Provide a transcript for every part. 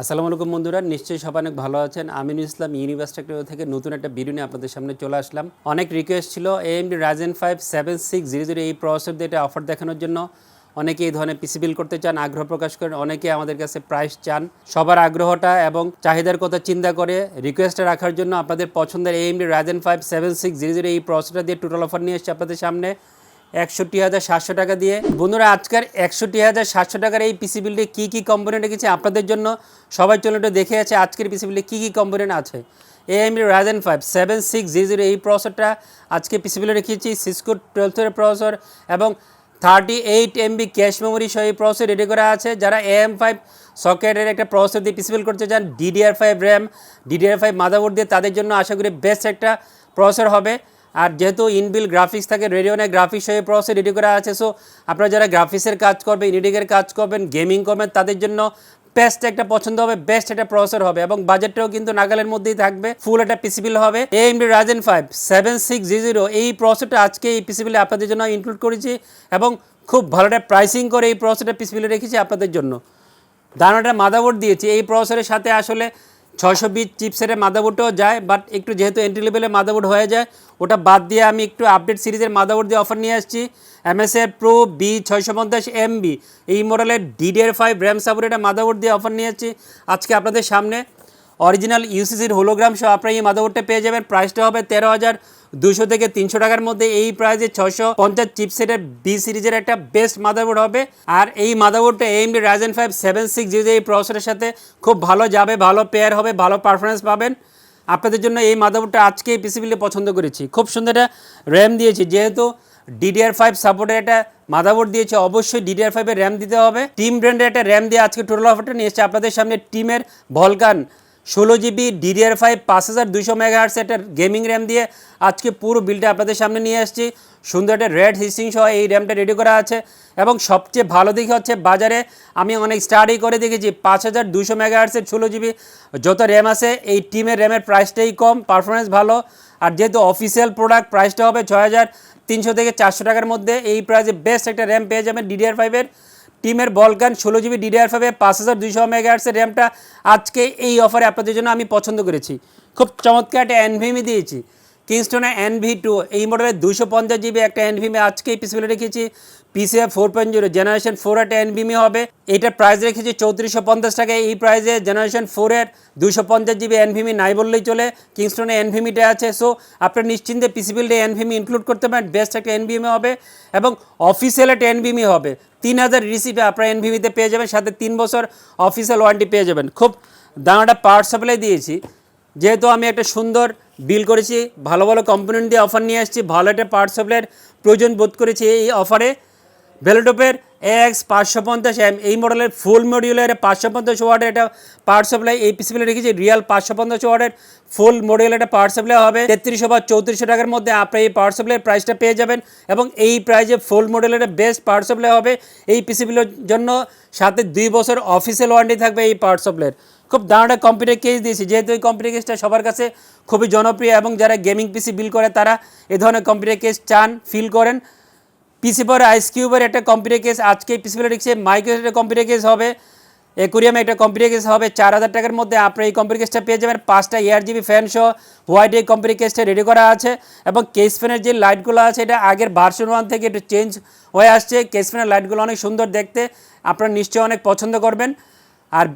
আসসালামু আলাইকুম বন্ধুরা, নিশ্চয়ই সব অনেক ভালো আছেন। আমিনুল ইসলাম ইউনিভার্সিটি থেকে নতুন একটা নিয়ে আপনাদের সামনে চলে আসলাম। অনেক রিকোয়েস্ট ছিল AMD Ryzen five seven six zero zero এই প্রসেসর দিয়ে এটা অফার দেখানোর জন্য। অনেকে এই ধরনের পিসি বিল করতে চান, আগ্রহ প্রকাশ করেন অনেকে আমাদের কাছে প্রাইস চান। সবার আগ্রহটা এবং চাহিদার কথা চিন্তা করে রিকোয়েস্টটা রাখার জন্য আপনাদের পছন্দের AMD Ryzen five seven six zero zero এই প্রসেসটা দিয়ে টোটাল অফার নিয়ে এসেছে আপনাদের সামনে। একষট্টি হাজার সাতশো টাকা দিয়ে। বন্ধুরা, আজকের একষট্টি হাজার সাতশো টাকার এই পিসি বিলটি কী কী কম্পোনেন্ট রেখেছে আপনাদের জন্য সবাই চলে একটু দেখে আছে আজকের পিসি বিলে কী কী কম্পোনেন্ট আছে। AMD Ryzen five seven six জি জিরো এই প্রসেসরটা আজকে পিসি বিলে রেখেছি সিসকো টুয়েলথের প্রসেসর এবং thirty eight MB cache memory সহ এই প্রসেসর রেডি করা আছে। যারা এএম ফাইভ সকেটের একটা প্রসেসর দিয়ে পিসিবিল করতে চান DDR five RAM DDR five motherboard দিয়ে তাদের জন্য আশা করি বেস্ট একটা প্রসেসর হবে। আর যেহেতু ইনবিল গ্রাফিক্স থাকে রেডিওনে গ্রাফিক্স হয়ে প্রসেস রেডি করা আছে সো আপনারা যারা গ্রাফিক্সের কাজ করবেন এডিটিংয়ের কাজ করবেন গেমিং করবেন, তাদের জন্য বেস্ট একটা পছন্দ হবে বেস্ট একটা প্রসেসর হবে এবং বাজেটটাও কিন্তু নাগালের মধ্যেই থাকবে ফুল একটা পিসিবিল হবে। AMD Ryzen five seven six জি জিরো এই প্রসেসটা আজকে এই পিসিবিলে আপনাদের জন্য ইনক্লুড করেছি এবং খুব ভালো একটা প্রাইসিং করে এই প্রসেসটা পিসিবিলে রেখেছি আপনাদের জন্য। দানাটা মাদাবোর্ড দিয়েছি, এই প্রসেসরের সাথে আসলে ছয়শো বিশ চিপসেটের মাদাবোর্ডও যায় বাট একটু যেহেতু এন্ট্রি লেভেলের মাদাবোর্ড হয়ে যায়, ওটা বাদ দিয়ে আমি একটু আপডেট সিরিজের মাদাবোর্ড দিয়ে অফার নিয়ে আসছি। এমএসএর প্রো বি ছয়শো পঞ্চাশ এমবি এই মডেলের ডিডের ফাইভ র্যাম সাপোর্ট এটা মাদাবোর্ড দিয়ে অফার নিয়ে আসছি। আজকে আপনাদের সামনে অরিজিনাল ইউসিসির হোলোগ্রাম সহ আপনারা এই মাদাবোর্ডটা পেয়ে যাবেন। প্রাইসটা হবে তেরো হাজার দুশো থেকে তিনশো টাকার মধ্যে এই প্রাইসে ছশো পঞ্চাশ চিপসেটের বি সিরিজের একটা বেস্ট মাদারবোর্ড হবে। আর এই মাদারবোর্ডটা AMD Ryzen five seven six zero এই প্রসেসরের সাথে খুব ভালো যাবে, ভালো পেয়ার হবে, ভালো পারফরমেন্স পাবেন। আপনাদের জন্য এই মাদারবোর্ডটা আজকে পিসিবিলে পছন্দ করেছি। খুব সুন্দর একটা র্যাম দিয়েছি, যেহেতু ডিডিআর ফাইভ সাপোর্টের একটা মাদারবোর্ড দিয়েছে, অবশ্যই ডিডিআর ফাইভের র্যাম দিতে হবে। টিম ব্র্যান্ডের একটা র্যাম দিয়ে আজকে টোটাল অফারটা নিয়ে এসেছে। আপনাদের সামনে টিমের ভলকান ষোলো জিবি ডিডিআর ফাইভ পাঁচ হাজার দুইশো মেগাহার্স একটা গেমিং র্যাম দিয়ে আজকে পুরো বিলটা আপনাদের সামনে নিয়ে আসছি। সুন্দর একটা রেড হিসিং সহ এই র্যামটা রেডি করা আছে এবং সবচেয়ে ভালো দিকে হচ্ছে বাজারে আমি অনেক স্টাডি করে দেখেছি, পাঁচ হাজার দুশো মেগাহার্সের ষোলো জিবি যত র্যাম আছে, এই টিমের র্যামের প্রাইসটাই কম পারফরমেন্স ভালো। আর যেহেতু অফিসিয়াল প্রোডাক্ট প্রাইসটা হবে ছয় হাজার তিনশো থেকে চারশো টাকার মধ্যে, এই প্রাইসে বেস্ট একটা র্যাম পেয়ে যাবেন ডিডিআর ফাইভের টিমের বলগান ষোলো জিবি ডিডিআর ফাইভে পাঁচ হাজার দুইশো মেগাহার্সের র্যামটা আজকে এই অফারে আপনাদের জন্য আমি পছন্দ করেছি। খুব চমৎকার একটা এনভিএমই দিয়েছি। কিংস্টনে এনভি টু, এই মডেলের দুশো পঞ্চাশ জিবি একটা এনভিএমি আজকে এই পিসিবিলে রেখেছি। PCIe four point zero generation four একটা এনভিএমি হবে। এটার প্রাইস রেখেছি চৌত্রিশশো পঞ্চাশ টাকা এই প্রাইসে জেনারেশন ফোরের দুশো পঞ্চাশ জিবি এনভিএমি নাই বললেই চলে। কিংস্টনে এনভিএমিটা আছে। সো আপনার নিশ্চিন্তে পিসিবিলটা এনভিএমি ইনক্লুড করতে পারেন। বেস্ট একটা এনভিএমি হবে। এবং অফিসিয়াল একটা এনভিএমি হবে। তিন হাজার রিসিপে আপনার এনভিএমিতে পেয়ে যাবেন। সাথে তিন বছর অফিসিয়াল ওয়ারেন্টি পেয়ে যাবেন। খুব দানাটা পাওয়ার সাপ্লাই দিয়েছি। যেহেতু আমি একটা সুন্দর বিল করেছি, ভালো ভালো কম্পোনেন্ট দিয়ে অফার নিয়ে আসছি, ভালো একটা পাওয়ার প্রয়োজন বোধ করেছি এই অফারে ভেলোটপের এক্স পাঁচশো পঞ্চাশ এম এই মডেলের ফুল মডিউলের পাঁচশো পঞ্চাশ ওয়ার্ডের একটা পাওয়ার সাপ্লাই এই পিসিবিলে রেখেছি রিয়াল পাঁচশো পঞ্চাশ ওয়ার্ডের ফুল মডিউলের একটা পাওয়ার সাপ্লাই হবে। তেত্রিশশো বা চৌত্রিশশো টাকার মধ্যে আপনি এই পাওয়ার সাপ্লাইয়ের প্রাইসটা পেয়ে যাবেন এবং এই প্রাইজে ফুল মডেলের বেস্ট পাওয়ার সাপ্লাই হবে। এই পিসিবিলের জন্য সাথে দুই বছর অফিসিয়াল ওয়ারেন্টি থাকবে এই পাওয়ার সাপ্লাইয়ের খুব দাঁড়াটা কম্পিউটার কেস দিয়েছি। যেহেতু এই কম্পিউটার কেসটা সবার কাছে খুবই জনপ্রিয় এবং যারা গেমিং পিসি বিল করে, তারা এ ধরনের কম্পিউটার কেস চান ফিল করেন। পিসি পর আইস কিউবের একটা কম্পিউটার কেস আজকে পিসি পরে রেখেছে মাইক্রোস একটা কম্পিউটার কেস হবে একুরিয়ামে একটা কম্পিউটার কেস হবে, চার হাজার টাকার মধ্যে আপনার এই কম্পিউটার কেসটা পেয়ে যাবেন। পাঁচটা এয়ার জিবি ফ্যান সহ হোয়াইট এই কম্পিউটার কেসটা রেডি করা আছে এবং কেস ফ্যানের যে লাইটগুলো আছে, এটা আগের ভার্সন ওয়ান থেকে একটু চেঞ্জ হয়ে আসছে। কেস ফ্যানের লাইটগুলো অনেক সুন্দর দেখতে, আপনারা নিশ্চয়ই অনেক পছন্দ করবেন। আর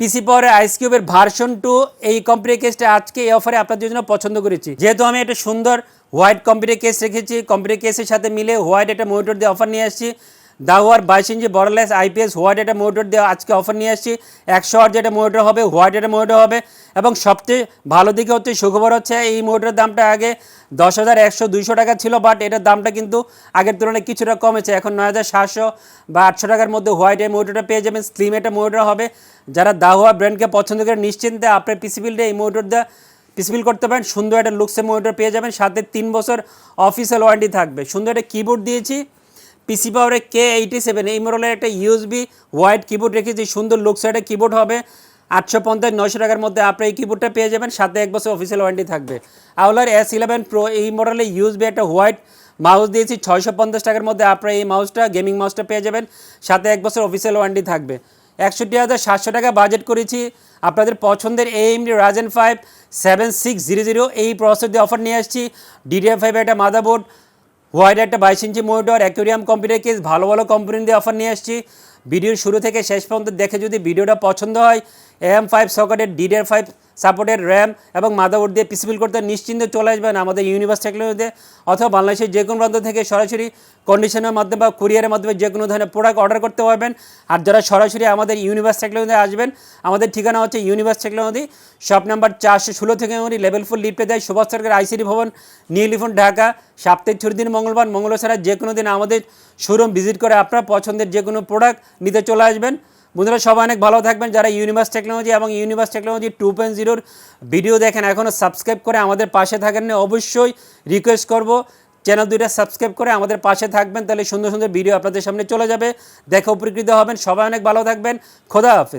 পিসি পাওয়ারের আইস কিউবের ভার্সন টু এই কম্পিউটার কেসটা আজকে এই অফারে আপনাদের জন্য পছন্দ করেছি। যেহেতু আমি একটা সুন্দর হোয়াইট কম্পিউটার কেস রেখেছি কম্পিউটার কেসের সাথে মিলে হোয়াইট একটা মনিটর দিয়ে অফার নিয়ে আসছি। দাওয়ার বাইশ ইঞ্চি বড়লেস আইপিএস হোয়াইট একটা মনিটর দিয়ে আজকে অফার নিয়ে আসছি। একশো আট যেটা মনিটর হবে হোয়াইট একটা মনিটর হবে। এবং সবচেয়ে ভালো দিকে হচ্ছে, সুখবর হচ্ছে, এই মনিটরের দামটা আগে দশ হাজার একশো দুইশো টাকা ছিল বাট এটার দামটা কিন্তু আগের তুলনায় কিছুটা কমেছে। এখন নয় হাজার সাতশো বা আটশো টাকার মধ্যে হোয়াইট এই মনিটরটা পেয়ে যাবেন। স্লিম একটা মনিটর হবে। যারা দাহুয়া ব্র্যান্ডকে পছন্দ করে, নিশ্চিন্তে আপনার পিসিবিলটা এই মনিটর দিয়ে পিসবিল করতে পারেন। সুন্দর একটা লুকসের মনিটর পেয়ে যাবেন। সাথে তিন বছর অফিসিয়াল ওয়ারেন্টি থাকবে। সুন্দর একটা কিবোর্ড দিয়েছি। পিসি পাওয়ারে কে এইটি সেভেন এই মডেলের একটা ইউএসবি হোয়াইট কিবোর্ড রেখেছি সুন্দর লুকসের একটা কিবোর্ড হবে, আটশো পঞ্চাশ নয়শো টাকার মধ্যে আপনি এই কিবোর্ডটা পেয়ে যাবেন, সাথে এক বছর অফিসিয়াল ওয়ারেন্টি থাকবে। আউলার এস ইলেভেন প্রো এই মডেলে ইউএসবি একটা হোয়াইট মাউস দিয়েছি, ছয়শো পঞ্চাশ টাকার মধ্যে আপনার এই মাউসটা গেমিং মাউসটা পেয়ে যাবেন, সাথে এক বছর অফিসিয়াল ওয়ারেন্টি থাকবে। একষট্টি হাজার সাতশো টাকা বাজেট করেছি, আপনাদের পছন্দের AMD Ryzen five seven six zero zero এই প্রসেসর দিয়ে অফার নিয়ে আসছি ডিডিএফ ফাইভ একটা মাদাবোর্ড হোয়াইট একটা বাইশ inch monitor, aquarium computer case ভালো ভালো কোম্পানি দিয়ে অফার নিয়ে আসছি ভিডিওর শুরু থেকে শেষ পর্যন্ত দেখে যদি ভিডিওটা পছন্দ হয় এম ফাইভ সকেটের ডিডের ফাইভ সাপোর্টের র্যাম এবং মাদাবোর্ড দিয়ে পিসিবিল করতে নিশ্চিন্তে চলে আসবেন আমাদের ইউনিভার্স টেকনোলজিতে, অথবা বাংলাদেশের যে কোনো প্রান্ত থেকে সরাসরি কন্ডিশনের মাধ্যমে বা কুরিয়ারের মাধ্যমে যে কোনো ধরনের প্রোডাক্ট অর্ডার করতে পারবেন। আর যারা সরাসরি আমাদের ইউনিভার্স টেকনোলজিতে আসবেন, আমাদের ঠিকানা হচ্ছে ইউনিভার্স টেকনোলজি, শপ নাম্বার চারশো ষোলো থেকে আমাদের লেভেল ফোর লিফটে দেয় সুভাষ সরকার আইসিডি ভবন নীলিফোন ঢাকা। সপ্তাহের ছুটির দিন মঙ্গলবার মঙ্গল ছাড়া যে কোনো দিন আমাদের শোরুম ভিজিট করে আপনার পছন্দের যে কোনো প্রোডাক্ট নিতে চলে আসবেন। বন্ধুরা, সবাই অনেক ভালো থাকবেন। যারা ইউনিভার্স টেকনোলজি এবং ইউনিভার্স টেকনোলজি টু পয়েন্ট জিরোর ভিডিও দেখেন এখনও সাবস্ক্রাইব করে আমাদের পাশে থাকেন না, অবশ্যই রিকোয়েস্ট করব। চ্যানেল দুইটা সাবস্ক্রাইব করে আমাদের পাশে থাকবেন, তাহলে সুন্দর সুন্দর ভিডিও আপনাদের সামনে চলে যাবে। দেখে উপকৃত হবেন, সবাই অনেক ভালো থাকবেন। খোদা হাফিজ।